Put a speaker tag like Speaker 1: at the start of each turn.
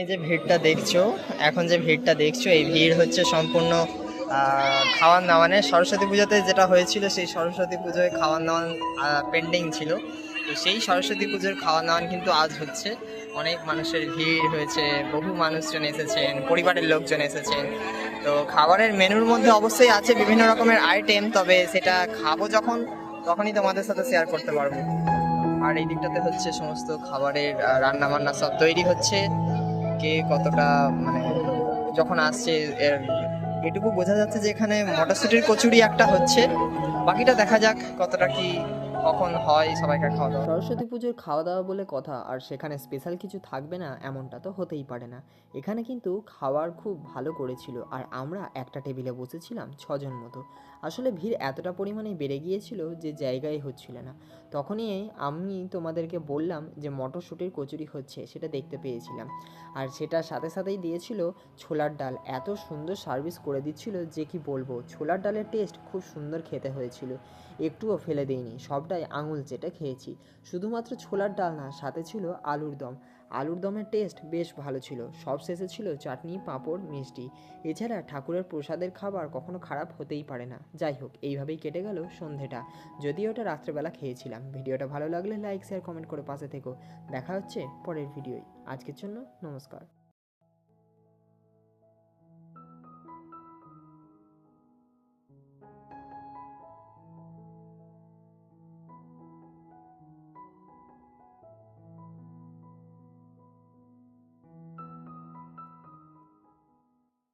Speaker 1: এই যে ভিড়টা দেখছ, এখন যে ভিড়টা দেখছ, এই ভিড় হচ্ছে সম্পূর্ণ খাওয়ান দাওয়ানের সরস্বতী পুজোতে যেটা হয়েছিল, সেই সরস্বতী পুজোয় খাওয়ান দাওয়ান পেন্ডিং ছিল। তো সেই সরস্বতী পুজোর খাওয়ান দাওয়ান কিন্তু আজ হচ্ছে। অনেক মানুষের ভিড় হয়েছে, বহু মানুষজন এসেছেন, পরিবারের লোকজন এসেছেন। তো খাবারের মেনুর মধ্যে অবশ্যই আছে বিভিন্ন রকমের আইটেম তবে সেটা খাব যখন, তখনই তোমাদের সাথে শেয়ার করতে পারব। আর এই দিকটাতে হচ্ছে সমস্ত খাবারের রান্না বান্না সব তৈরি হচ্ছে। কে কতটা মানে যখন আসছে, এর এটুকু বোঝা যাচ্ছে যে এখানে মটরশুটির কচুরি একটা হচ্ছে। বাকিটা দেখা যাক কতটা কি কখন হয় সবাইকার খাওয়া দাওয়া?
Speaker 2: সরস্বতী পুজোর খাওয়া দাওয়া বলে কথা, আর সেখানে স্পেশাল কিছু থাকবে না এমনটা তো হতেই পারে না। এখানে কিন্তু খাওয়ার খুব ভালো করেছিল, আর আমরা একটা টেবিলে বসেছিলাম ছজন মতো। আসলে ভিড় এতটা পরিমাণে বেড়ে গিয়েছিল যে জায়গায় হচ্ছিল না। তখনই আমি তোমাদেরকে বললাম যে মটরশুটির কচুরি হচ্ছে, সেটা দেখতে পেয়েছিলাম। আর সেটার সাথে সাথেই দিয়েছিল ছোলার ডাল। এত সুন্দর সার্ভিস করে দিচ্ছিল যে কি বলব, ছোলার ডালের টেস্ট খুব সুন্দর খেতে হয়েছিল। একটুও ফেলে দেইনি সবটাই আঙুল চেটে খেয়েছি। শুধুমাত্র ছোলার ডাল না, সাথে ছিল আলুর দম। আলুর দমের টেস্ট বেশ ভালো ছিল। সব শেষে ছিল চাটনি, পাঁপড়, মিষ্টি। এছাড়া ঠাকুরের প্রসাদের খাবার কখনো খারাপ হতেই পারে না। যাই হোক, এইভাবেই কেটে গেল সন্ধেটা। যদিও ওটা রাত্রেবেলা খেয়েছিলাম। ভিডিওটা ভালো লাগলে লাইক, শেয়ার, কমেন্ট করে পাশে থেকো। দেখা হচ্ছে পরের ভিডিওয়। আজকের জন্য নমস্কার।